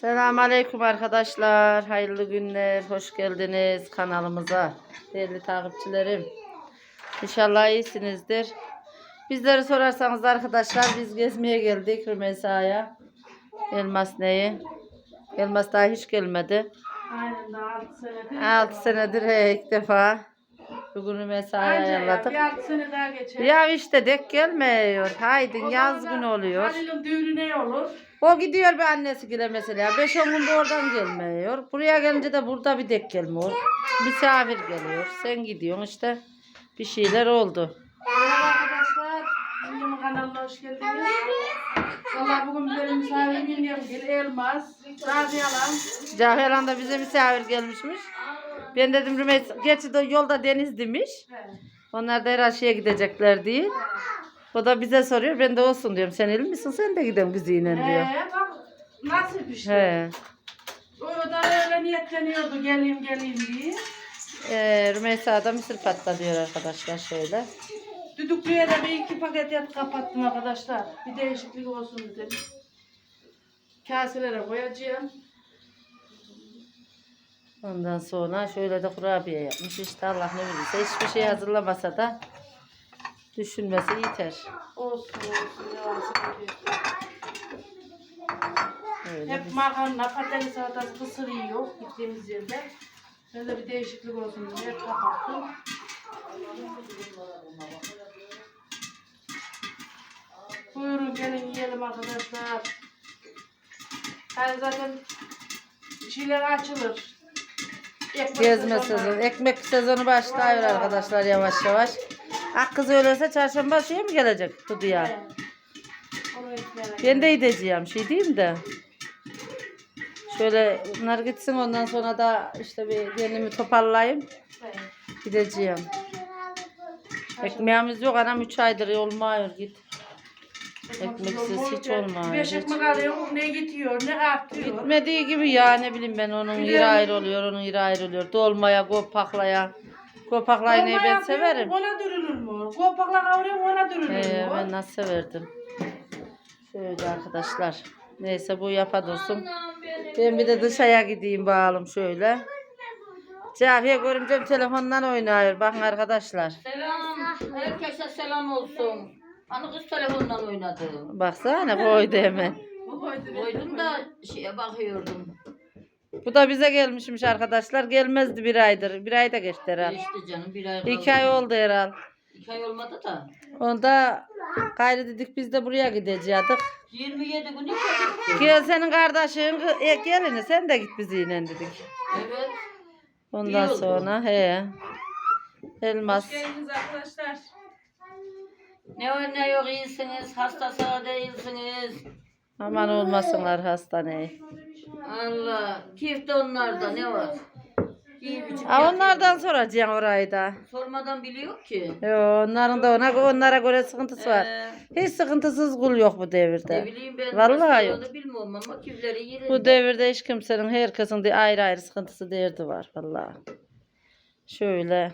Selamünaleyküm arkadaşlar. Hayırlı günler. Hoş geldiniz kanalımıza. Değerli takipçilerim. İnşallah iyisinizdir. Bizleri sorarsanız arkadaşlar biz gezmeye geldik Rümeysa'ya. Elmas neyi? Elmas daha hiç gelmedi. Aynen daha 6 senedir. 6 senedir he, ilk defa. Bugün Rümeysa'ya Anca ya, ayarladık. bir 6 sene daha geçer. Ya işte dek gelmiyor. Haydin O yaz günü oluyor. Halil'in düğünü ne olur? O gidiyor bir annesi gile mesela. 5-10 günde oradan gelmiyor. Buraya gelince de burada bir dek gelmiyor. Misafir geliyor. Sen gidiyorsun işte. Bir şeyler oldu. Merhaba arkadaşlar. Yengem kanalına hoş geldiniz. Valla bugün benim misafirim Elmas. Razi Yalan. Cahiran da bize misafir gelmişmiş. Ben dedim Rümeysa, gerçi de yolda deniz demiş. Onlar da her şeye gidecekler diye. O da bize soruyor. Ben de olsun diyorum. Sen il misin? Sen de gidelim kızıyla diyor. He bak nasip işte. He. O da öyle niyetleniyordu geleyim geleyim diye. Ee, Rümeysa da mısır patla diyor arkadaşlar şöyle. Düdüklüye de bir iki paket et kapattım arkadaşlar. Bir değişiklik olsun dedim. Kaselere koyacağım. Ondan sonra şöyle de kurabiye yapmış. İşte Allah ne bilirse hiçbir şey hazırlamasa da düşünmesi yeter. Olsun olsun. Öyle Hep makarna, patates salatası kısır yiyor gittiğimiz yerde. Ben de bir değişiklik olsun diye hep kapattım. Buyurun gelin yiyelim arkadaşlar. Yani zaten şeyler açılır. Ekmek gezme sezonu. Ekmek sezonu başlıyor arkadaşlar yavaş yavaş. Ak kız öyleyse çarşamba şeye mi gelecek Dudu'ya? Evet. Ben de gideceğim şey diyeyim de. Şöyle bunlar gitsin ondan sonra da işte bir kendimi toparlayayım. Evet. Gideceğim. Ekmeğimiz yok anam 3 aydır olmuyor git. Ekmeksiz hiç olmaz, Beş hiç. ekmek alıyor, ne gidiyor, ne artıyor. Gitmediği gibi ya ne bileyim ben onun yeri ayrı oluyor onun yeri ayrı oluyor. Dolmaya, gopaklaya. Gopaklaymayı Dolma ben severim. Ona dürülür mü? Kopakla kavuruyor, ona dürülür Ee, mü? ben nasıl severdim. Şöyle arkadaşlar. Neyse bu yapa dursun. Ben bir de dışarıya gideyim bakalım şöyle. Cafiye görümcem telefondan oynuyor. Bakın arkadaşlar. Selam. Herkese selam olsun. Hani kız telefondan oynadı. Baksana koydu hemen. Koydum da şeye bakıyordum. Bu da bize gelmişmiş arkadaşlar. Gelmezdi bir aydır. Bir ayda geçti herhalde. İşte canım bir ay kaldı. İki ay oldu herhalde. İki ay olmadı da. Onda gayrı dedik biz de buraya gideceğiz. 27 gün işe gitti. Gel senin kardeşin e, gelini sen de git bizimle dedik. Evet. Ondan İyi oldu. sonra he. Elmas. Geldiniz arkadaşlar. Ne var ne yok iyisiniz. Hastası değilsiniz. Aman olmasınlar hastaneye. Allah. Kifte onlarda ne var? Ha, onlardan soracaksın orayı da. Sormadan biliyor ki. Yo, onların da ona onlara göre sıkıntısı var. Ee, Hiç sıkıntısız kul yok bu ne devirde. bileyim ben. Vallahi yok. Bilmiyorum ama kifleri yerinde. Bu devirde hiç kimsenin herkesin de ayrı ayrı sıkıntısı derdi var vallahi. Şöyle.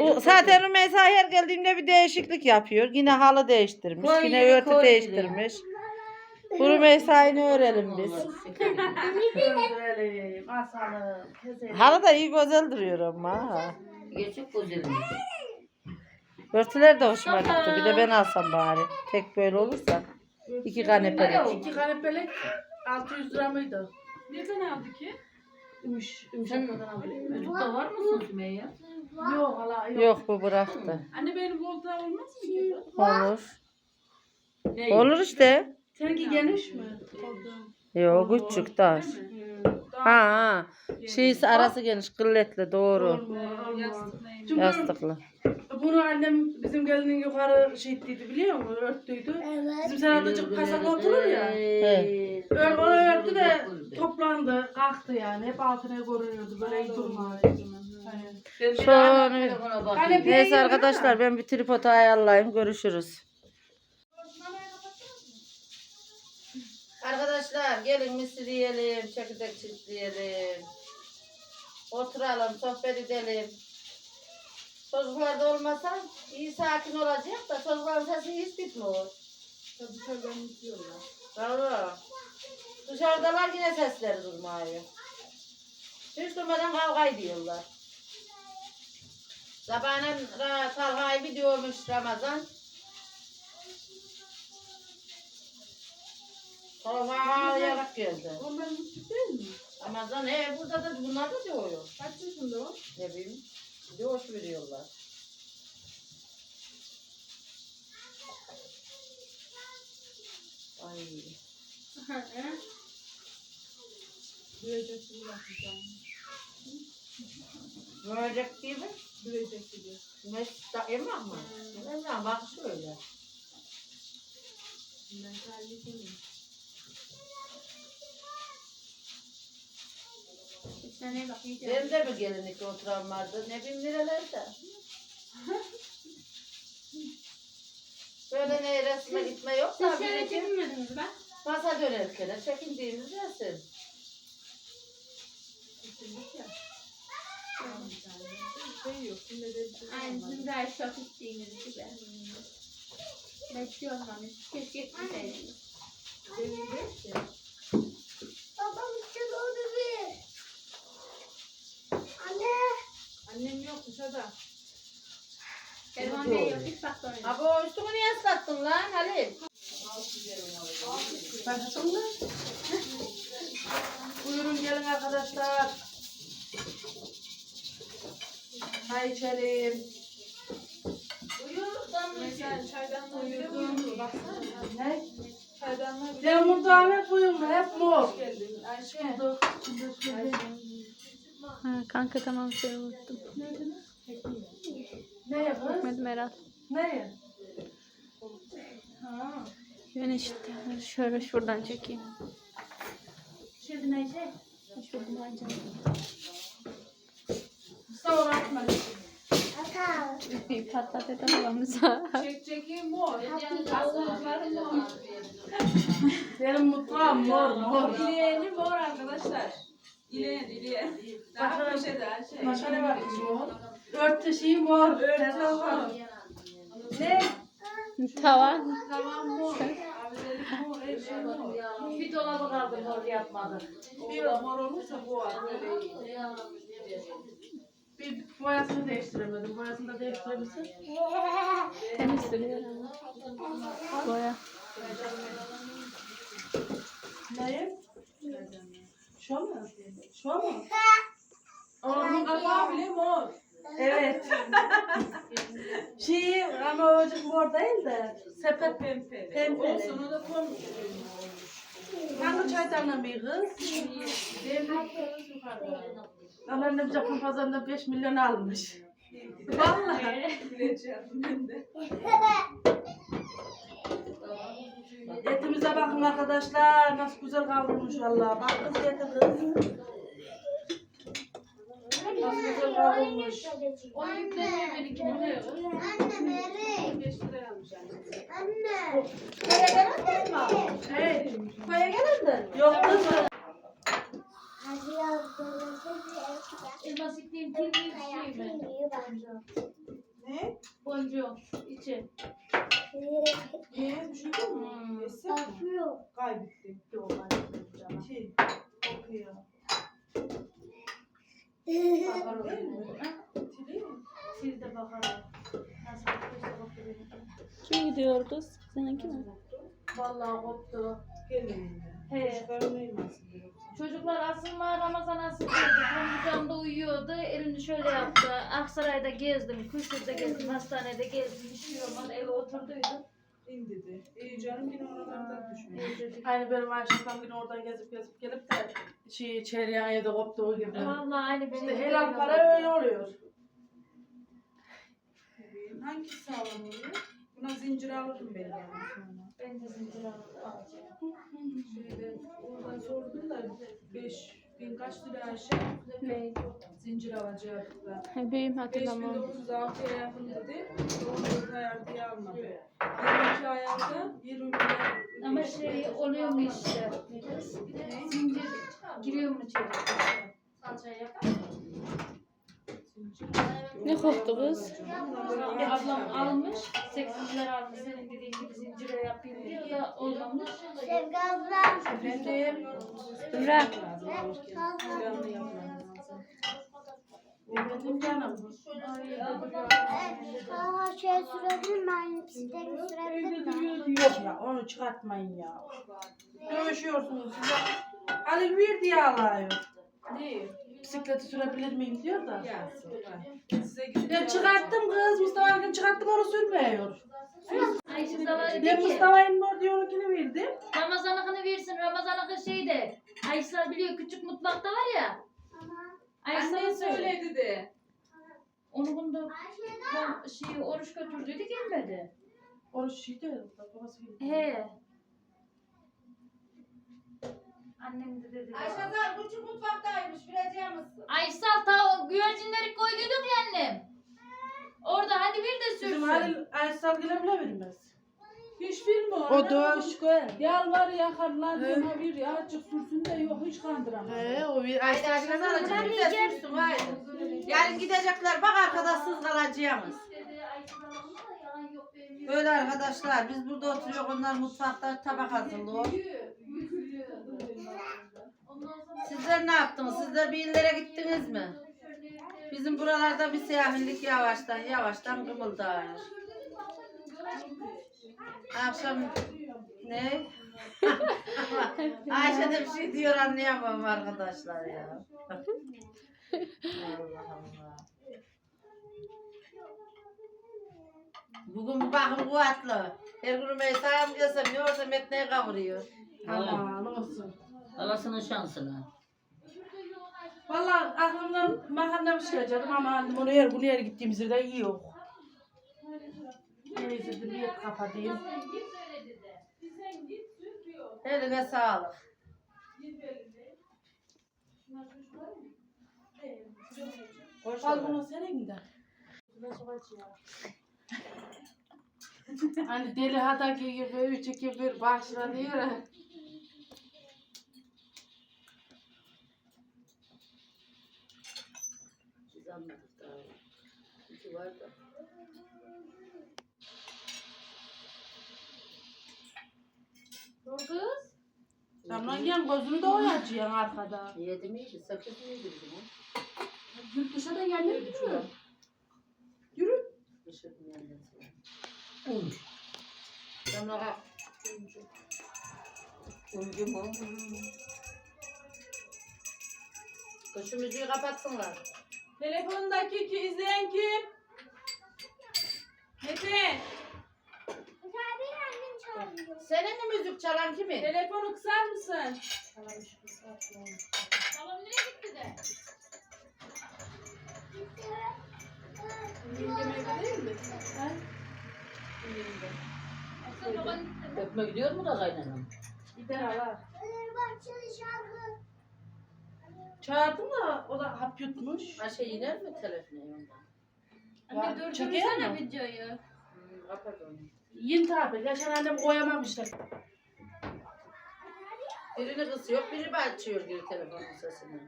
O, zaten Rümeysa her geldiğimde bir değişiklik yapıyor. Yine halı değiştirmiş. Koy yine örtü koy değiştirmiş. Bu Rümeysa'yı öğrenelim biz. Halı da iyi güzel duruyor ama. ha. Gerçek güzelmiş. Örtüler de hoşuma gitti. Bir de ben alsam bari. Tek böyle olursa. İki kanepelik. İki kanepelik 600 lira mıydı? Nereden aldı ki? Ümüş, ümüşaklardan aldım. YouTube'da var mısın Sümeyye? Yok hala yok. Yok bu bıraktı. Anne benim volta olmaz mı ki? Olur. Ne? Olur işte. Seninki geniş mi? Yok küçük taş. Ha ha. Şeysi arası geniş kılletli doğru. Yastık neymiş? Çünkü Yastıklı. Bunu annem bizim gelinin yukarı şey ettiydi biliyor musun? Örttüydü. Bizim serhatlıcık kasada oturur ya. He. Ör, onu örttü de toplandı, kalktı yani. Hep altına koruyordu. Böyle telefona bakayım. Hani Neyse arkadaşlar ben bir tripodu ayarlayayım. Görüşürüz. Arkadaşlar gelin mısır yiyelim, çekirdek çiftleyelim. Oturalım, sohbet edelim. Çocuklar da olmasa iyi sakin olacak da çocukların sesi hiç bitmiyor. Valla. Dışarıdalar yine sesleri durmuyor. Hiç durmadan kavga ediyorlar. Sabahın Talha'yı bir diyormuş Ramazan. Talha ağlayarak geldi. Değil mi? Ramazan he burada da bunlar da diyor. Kaç yaşında o? Ne bileyim. Veriyorlar. Ay. Büyüyecek gibi yapacağım. Görecek gibi. Büyüyecek gibi. Mesut Emrah mı? Emrah bak şöyle. Ben kaybedeyim. Benim de bir gelinlikte oturan vardı. Ne bileyim nerelerde. Böyle ne resme gitme yok da bir iki masa dönerken çekindiğimiz resim. Şey yok. Yine de bir şey Aynı olmadı. bizim de çok içtiğimiz gibi. Bekliyorum hani. Keşke gitmeseydiniz. Benim de. Dışarıda. Telefon değil yok. Hiç bak oraya. Abi o üstümü niye ıslattın lan Halil? Başlasın mı? Buyurun gelin arkadaşlar. Çay içelim. Bile uyumlu. Baksana. Ne? Benim mutfağım hep uyumlu, hep mor. geldin. Ayşe. Ha, kanka tamam seni unuttum. Ne yapın? Ahmet Meral. Ne? Ha. Yani işte şöyle şuradan çekeyim. Şuradan Ayşe. Şuradan bence. Sonra atma. Bir patlat et arabamıza. Çek çekeyim mor. Benim mutfağım mor, mor. İleğeni mor arkadaşlar. İleğen, ileğen. Daha köşede Ayşe. Başka ne var mor? Örtü şeyi mor. Ne? Tavan. Tamam mor. Abidelik mor. Her şey mor. Bir dolabı kaldı mor yapmadı. Bir mor olursa bu var. Bir boyasını değiştiremedim. Boyasını da değiştirebilirsin. Temiz duruyor ama. Boya. Neyim? Şu mu? Şu mu? Onun kapağı bile mor. Evet. şey ama o mor değil de sepet Pembe. Pembe. Olsun o da konmuş. Hangi çaydanla bir kız? Anneannem Japon pazarında 5 milyon almış. Vallahi. Etimize bakın arkadaşlar. Nasıl güzel kavrulmuş valla. Bak kız. Nasıl güzel kavrulmuş. O yükleniyor benimki oluyor. Beş lira almış anne. Köye gelen mi? Hey, köye gelen de. Yok kız. Elmas iklim kirli şey mi? Ne? Boncuğum. içi. Niye? Düşündün mü? Yesek mi? Kaybettim. Yok kaybettim. Şey, kokuyor. Bakalım değil mi? Tili mi? Siz de bakalım. Nasıl bakıyorsa bakıyor. Kim gidiyor kız? Seninki mi? Koptu. He. Çıkarmayayım aslında. Çocuklar asılma Ramazan asıl geldi. Kucağımda uyuyordu. Elini şöyle yaptı. Aksaray'da gezdim. Kuşur'da gezdim. Hastanede gezdim. Bir şey olmadı. Eve oturduydum. İndi de. İyi canım yine oralardan düşmüyor. Aynı benim Ayşe'm yine oradan gezip gezip gelip de şey çeyreğin evde koptuğu gibi. Vallahi aynı benim. İşte helal para öyle oluyor. Hangisi sağlam oluyor? Buna zincir alırım ben yani. Ben de zincir alacağım. Şeyde oradan sordum da 5 bin kaç lira Ayşe? Ne? Zincir alacaktık da. Bebeğim hatırlamam. 5906'ya yakın dedi. 14 ayar diye almadı. 22 ayarda 20 milyar. Ama şey oluyor mu işte? Zincir giriyor mu içeri? Salçayı yapar mı? Ne koktu kız? Ablam almış. 80 lira almış. Senin dediğin zincire yapayım diye. O da olmamış. Efendim. Ümran. Efendim canım. Aa, şey sürebilir mi? Aynı bisikletini sürebilir mi? Yok ya onu çıkartmayın ya. Dövüşüyorsunuz size. Halil bir diye alıyor. Ne? Bisikleti sürebilir miyim diyor da. Ya. Ben çıkarttım kız Mustafa Erkin çıkarttım onu sürmüyor. Ayşe Mustafa dedi Ben ki Mustafa'nın mor diyor onunkini verdim. Ramazan'ınkını versin. Ramazan'ınki şeyde. Ayşe biliyor küçük mutfakta var ya. Ayşe Annen söyledi de. Onu bunda ben şey oruç götürdüydü gelmedi. Oruç şeydi. babası geldi. He. Annem de dedi. Ayşe'den küçük mutfaktaymış. Vereceğim misin? Aysal ta o güvercinleri koyduyduk ya annem. Orada hadi bir de Bizim sürsün. Halil Aysal bile vermez. Hiç bilme O koyar. Yalvar yakarlar diyor bir ya açık sürsün de yok hiç kandıramaz. He o bir Haydi Ayşe alacağım bir de sürsün haydi. Yarın gidecekler bak arkadaşsız kalacağımız. Da. Böyle arkadaşlar biz burada oturuyor onlar mutfakta tabak hazırlıyor. Ondan sonra Sizler ne yaptınız? Sizler bir illere gittiniz mi? Bizim buralarda bir seyahatlik yavaştan yavaştan kımıldar. Akşam ne? Ayşe de bir şey diyor anlayamam arkadaşlar ya. Allah Allah. Bugün bir bakım kuvvetli. Her gün Meysa'ya mı gelsem yoğursa metneye kavuruyor. Aman olsun. Halasının şansına. Vallahi aklımdan makarna bir canım ama onu yer bunu yer gittiğimizde de iyi yok. Neyse bir et kapatayım. Eline sağlık. Hoş geldin. bunu senin de. hani deli hadaki gibi, üç iki bir başla anladık daha. İki var da. Dur kız. Tamam gel gözünü de oyacıyorsun arkada. Yedi miydi? Sekiz miydi bizim o? Yurt dışına da gelmedi mi? Yürü. Dışarı yandan sonra. Un. Sonra Uncu mu? şu müziği kapatsınlar. Telefondaki ki izleyen kim? Mete, Senin mi müzik çalan kimin? telefonu kısar mısın? Tamam nereye gitti de? Yengeme mi? Ha? Gitti. Öpme gidiyor mu da kaynanam? Gider ala. Fenerbahçeli şarkı. Çağırdım da o da hap yutmuş. Ayşe iner mi telefonu yanında? Anne Ya, dur çekiyor dursana mu? videoyu. Hmm, kapat onu. Yiyin tabi. Geçen annem koyamamışlar. Birini kısıyor, biri açıyor geri telefonun sesini.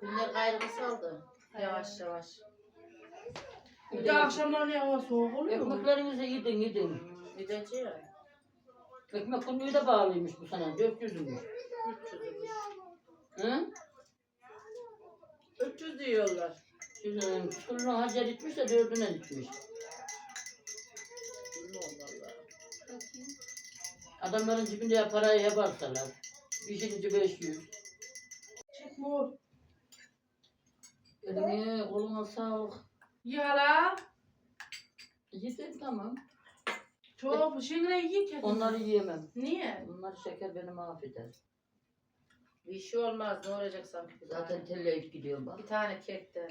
Günler gayrı saldı. Yavaş yavaş. Bir de akşamlar ne hava soğuk oluyor mu? Ekmeklerinizi yedin yedin. Hmm, Gideceğiz. Ekmek kunluğu da bağlıymış bu sene. 400'müş. 300'müş. Hı? 300 diyorlar. Şimdi kulunu hacer etmiş de dördüne gitmiş. Bilmiyorum valla. Adamların cebinde ya parayı yaparsalar. Bir şeyinci 500. Çekme ol. Eline koluna sağlık. Yala. Yedim tamam. Çok şimdi yiyin ki. Onları yiyemem. Niye? Bunlar şeker beni mahveder. Bir şey olmaz. Ne olacak sanki? Bir Zaten tane, telleyip gidiyorum bak. bir tane kekten.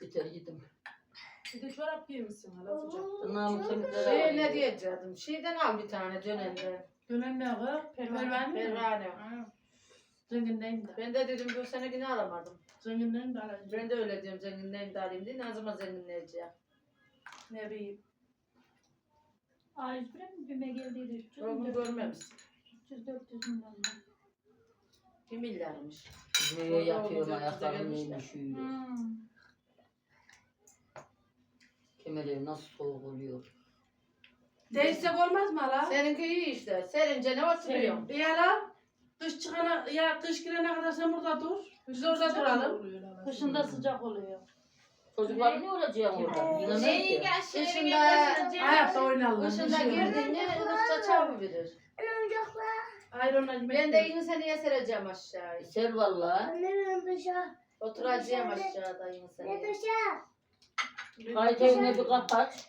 Biter yedim. Bir de çorap giymişsin hala sıcak. Tırnağımı temizler Şey ne diyeceğim? Şeyden al bir tane dönenden. Dönen ne kız? Pervane mi? Pervane. Zenginden de. Ben de dedim bu sene yine alamadım. Zenginden de alacağım. Ben de öyle diyorum zenginleyim de alayım diye. Ne zaman zenginleyeceğim? Ne bileyim. A101'e mi? BİM'e geldiydi 300 Onu mü? görmemişsin. 300-400 milyon. mu? Bir milyarmış. Ne yapıyorum ayaklarım neymiş. Hmm. Kemerlerim nasıl soğuk oluyor. Değişsek olmaz mı hala? Seninki iyi işte. Serince ne oturuyorsun? İyi hala. Kış çıkana, ya kış girene kadar sen burada dur. Biz orada duralım. Kışında sıcak oluyor. Çocuklar ne olacak orada? Yine ki. Kışında Hayatta oynarlar. Kışında girdin mi ılıkta çabuk verir. Ayronla Ben de yine seni sereceğim aşağıya. Ser valla. Annem dışarı. Oturacağım aşağıda yine Ne seni. dışarı? Kayıt evine bir kapat.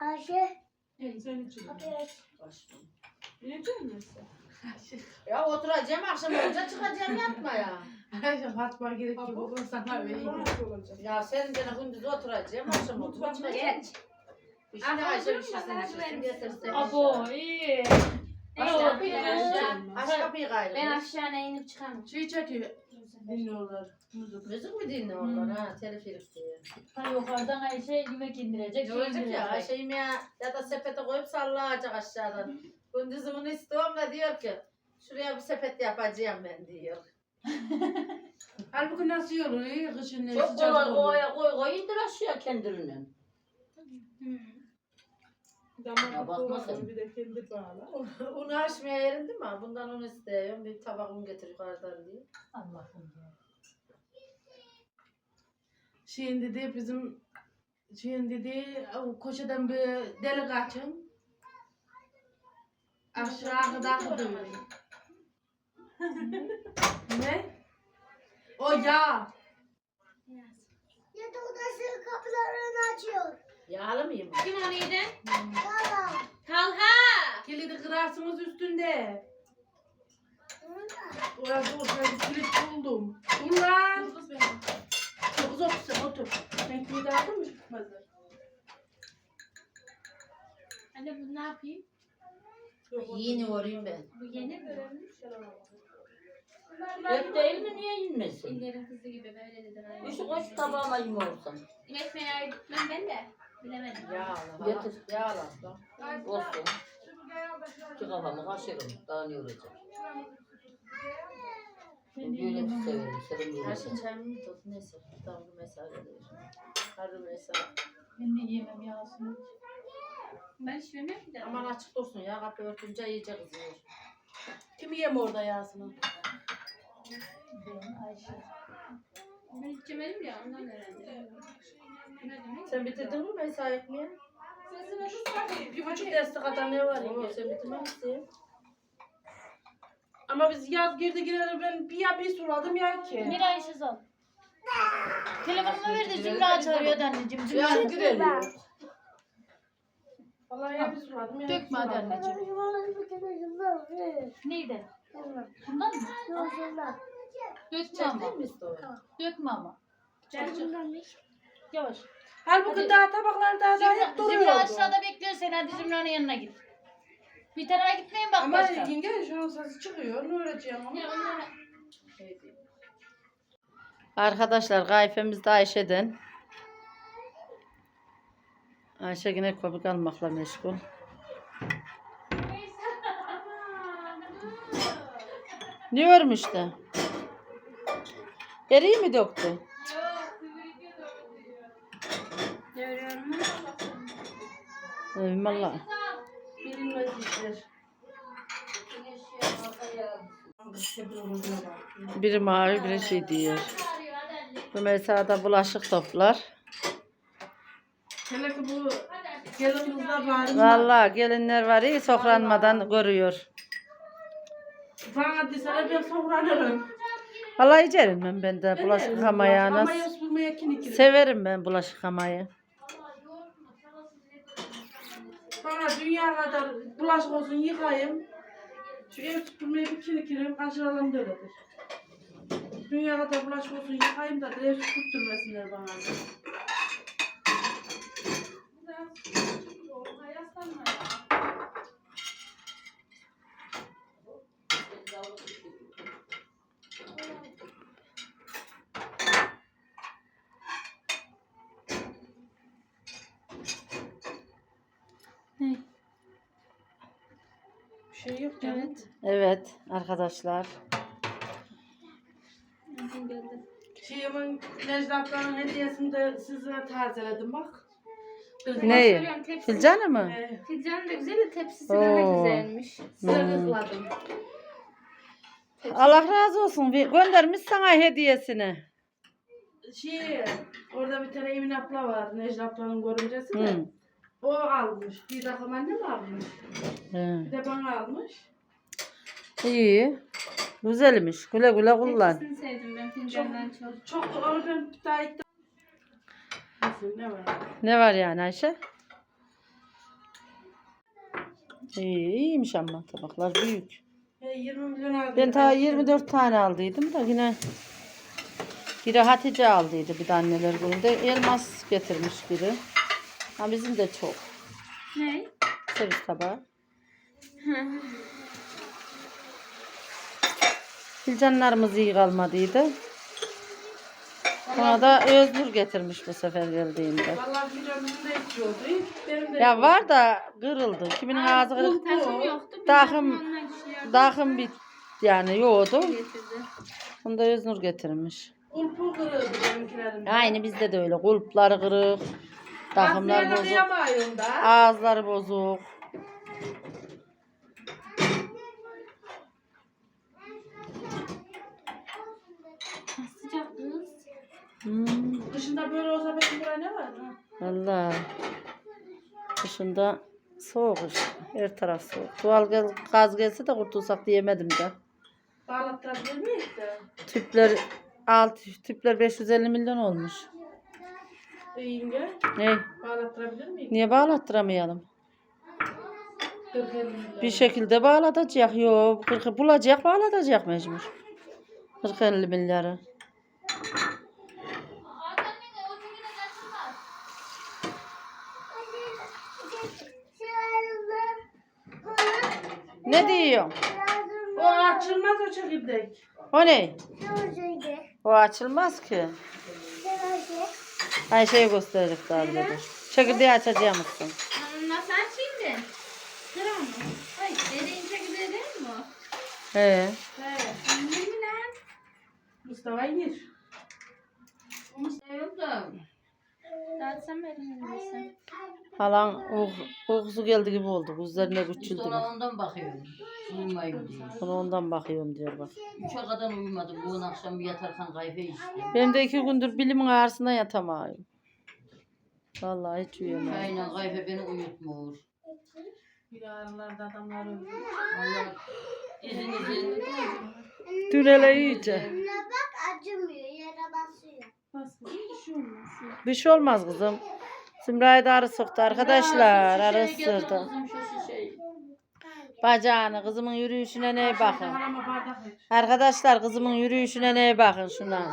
Ayşe. Sen için. Kapıyı Yiyecek misin? Ya oturacağım akşam olunca çıkacağım yatmaya. Ayşe Fatma gerek yok. Bugün sana vereyim. Ya senin gene gündüz oturacağım akşam olunca çıkacağım. Şimdi Ayşe bir şey şişsin getirsin. Abo iyi. Kapıyı gayrı. Aç kapıyı gayrı. Ben aşağıya inip çıkarım. Şey çekiyor. Dinliyorlar. Müzik. Mi dinle oradan ha? Teleferik diye. Ha yukarıdan Ayşe yemek indirecek. Ne olacak ya? Ayşe yemeğe ya da sepete koyup sallayacak aşağıdan. Gündüz bunu istiyorum da diyor ki şuraya bir sepet yapacağım ben diyor. Halbuki nasıl iyi Kışın ne Çok sıcak kolay olur. koy koy koy indir aşağı kendiliğinden. Ya Damak bakma sen. bir de kendi bağla. Unu açmaya yerindi mi? Bundan un istiyorum. Bir tabak un getir yukarıdan diye. Allah'ım ya. Şeyin dedi bizim şeyin dedi o koşadan bir delik açın. Aşağı kadar gidiyor. ne? O ya. Yatak odası kapılarını açıyor. Yağlı mıyım? Kim o neydi? Valla. Talha. Kilidi kırarsınız üstünde. Orası olsaydı kilit buldum. Ulan. Kız otursun otur. Sen kilidi aldın mı çıkmazlar? Anne bu ne yapayım? Yeni orayım ben. Bu yeni mi? Et değil mi niye inmesin? Ellerin kızı gibi böyle dedi. Şu koş tabağıma yeme olsan. Yemekmeye gitmem ben de. Bilemedim. Yağlı. Getir. Yağlı. Olsun. Şu kafamı kaşırım. Daha ne olacak? Böyle bir severim. Böyle Her severim. şey çayımı mı tut? Neyse. Tamam bu mesele değil. Hadi mesele. Ben de yiyemem yağsını. Ben hiç yemem ki de. Aman açık dursun ya. Kapı örtünce iyice kızıyor. Kim yeme orada yağsını? Ben hiç yemedim ya ondan herhalde. Yemedim hiç. Sen bitirdin mi mesai ekmeği? Sesine kız bakayım. Bir buçuk destek kadar ne var Oo, ya? sen bitirmemişsin. Ama biz yaz girdi gireli ben bir ya bir sur aldım ya iki. Bir Ayşe sal. Telefonumu verdi Zümra çağırıyordu anneciğim. Zümra. Yani direliyor. Vallahi ya ya. Dökme hadi anneciğim. Neydi? Bundan mı? Dökme ama. Çektin mi istiyor? Dökme ama. Yavaş. Halbuki daha tabaklar daha daha hep Zümra, Zümra duruyordu. aşağıda bekliyor seni. Hadi Zümra'nın yanına git. Bir tarafa gitmeyin bak Ama başka. yenge şu an sesi çıkıyor. Ne öğreteceğim? Ya onlara- Arkadaşlar kayfemiz de Ayşe'den. Ayşe yine köpük almakla meşgul. Ne örmüştü? Eriği mi döktü? Valla. Bilinmez işler. Biri mavi, biri şey diyor. Rümeysa da bulaşık toplar. Hele ki bu gelin kızlar var? Valla gelinler var iyi sofranmadan görüyor. Bana deseler ben sofranırım. Valla içerim ben, ben de bulaşık Nasıl? kinik Severim ben bulaşık yıkamayı. Bana dünya kadar bulaşık olsun yıkayayım. Şu ev süpürmeye bir kinikirim, kaşıralım da öyledir. Dünya kadar bulaşık olsun yıkayayım da ev süpürtürmesinler bana. Ne? şey yok canım. Evet arkadaşlar. Geldi. Şeyimin Necla ablanın hediyesini de size tazeledim bak. Neyi? Söylüyorum, tepsi- Filcanı mı? Ee, Fincanı da güzel de tepsisi de Oo. güzelmiş. Hmm. kızladım. Allah razı olsun. Bir Göndermiş sana hediyesini. Şey, orada bir tane Emin abla var. Necla ablanın görümcesi de. Hı. O almış. Bir takım annem almış. Hı. Bir de bana almış. İyi. Güzelmiş. Güle güle kullan. Tepsisini sevdim ben fincandan çok. Çok onu ben bir daha ilk ne var? Ne var yani Ayşe? İyi, iyiymiş ama tabaklar büyük. He, 20 milyon aldım. Ben ta 24 tane aldıydım da yine biri Hatice aldıydı bir de anneler gününde. Elmas getirmiş biri. Ha bizim de çok. Ne? Servis tabağı. Filcanlarımız iyi kalmadıydı. Bana da Öznur getirmiş bu sefer geldiğinde. Vallahi biliyorum bizim de hiç yoktu. Benim de Ya var da kırıldı. Kiminin ağzı kırık. Takım yoktu. bir Takım- takım ondan düşüyordu. Dahım bit yani yoğdu. getirdi. Bunu da Öznur getirmiş. Ulpu kırıldı benimkilerin. Aynı bizde de öyle. Kulpları kırık. Aslında bozuk. kıyamıyorum da. Ağızları bozuk. Sıcak kız. Hmm. Dışında böyle olsa benim buraya ne var? Ha? Valla. Dışında soğuk işte. Her taraf soğuk. Doğal gaz, gaz gelse de kurtulsak diyemedim de. Bağlattırabilir miyiz de? Tüpler alt tüpler 550 milyon olmuş. Yenge. Ne? Bağlattırabilir miyiz? Niye bağlattıramayalım? 40 50 milyon. Bir şekilde bağlatacak. Yo, 40 bulacak bağlatacak mecbur. 40-50 milyarı. Ne diyor? O açılmaz o çekirdek. O ne? O açılmaz ki. Ayşe'ye gösterecek daha bile dur. Çekirdeği açacağımızsın. Nasıl açayım ben? Kırar mı? Ay dereyince güzel değil mi o? He. Annem mi lan? Mustafa yer. Yok da. Dağıtsam elini. Halan uykusu geldi gibi oldu. Gözlerine küçüldü. Bak. ondan bakıyorum. Uyumayayım diye. Ona ondan bakıyorum diyor bak. Üçe kadar uyumadım. Bugün akşam bir yatarken kahve içtim. Ben de iki gündür bilimin ağrısına yatamıyorum. Vallahi hiç uyuyamıyorum. Çayla kahve beni uyutmuyor. Bir aralarda adamlar öldü. Allah izin izin. Dün hele iyice. bak acımıyor yere basıyor. Bir şey olmaz. Bir şey olmaz kızım. Zümra'yı da arı soktu arkadaşlar. Arı kızım şu şişeyi. Bacağını kızımın yürüyüşüne neye bakın. Arkadaşlar kızımın yürüyüşüne neye bakın şuna.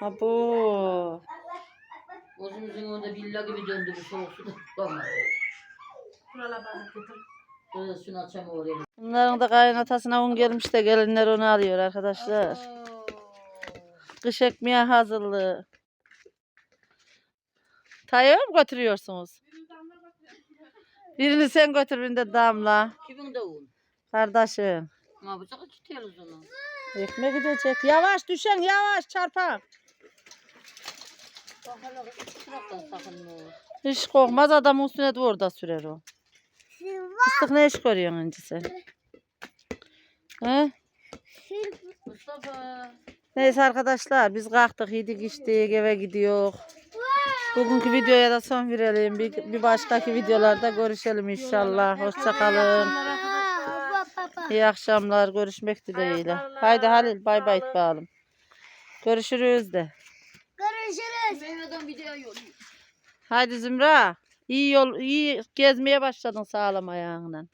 Ha bu. Gözümüzün önünde villa gibi döndü bu soğuk. Kız şunu açamı oraya. Bunların da kaynatasına un gelmiş de gelinler onu alıyor arkadaşlar. Kış ekmeği hazırlığı. Tayyip mi götürüyorsunuz? Birini sen götür, birini de damla. Kimin de un? Kardeşim. Ne yapacak ki televizyonu? Ekmek gidecek. Yavaş düşen yavaş çarpar. Bak hele şuraktan sakın olur. Hiç korkmaz adamın üstüne de orada sürer o. Fıstık ne iş görüyorsun önce sen? He? Mustafa. Neyse arkadaşlar biz kalktık yedik içtik eve gidiyor. Bugünkü videoya da son verelim. Bir, bir başkaki videolarda görüşelim inşallah. Hoşçakalın. İyi akşamlar. Görüşmek dileğiyle. Haydi Halil bay bay bakalım. Görüşürüz de. Görüşürüz. Meyveden video yolluyor. Haydi Zümra. İyi yol iyi gezmeye başladın sağlam ayağınla.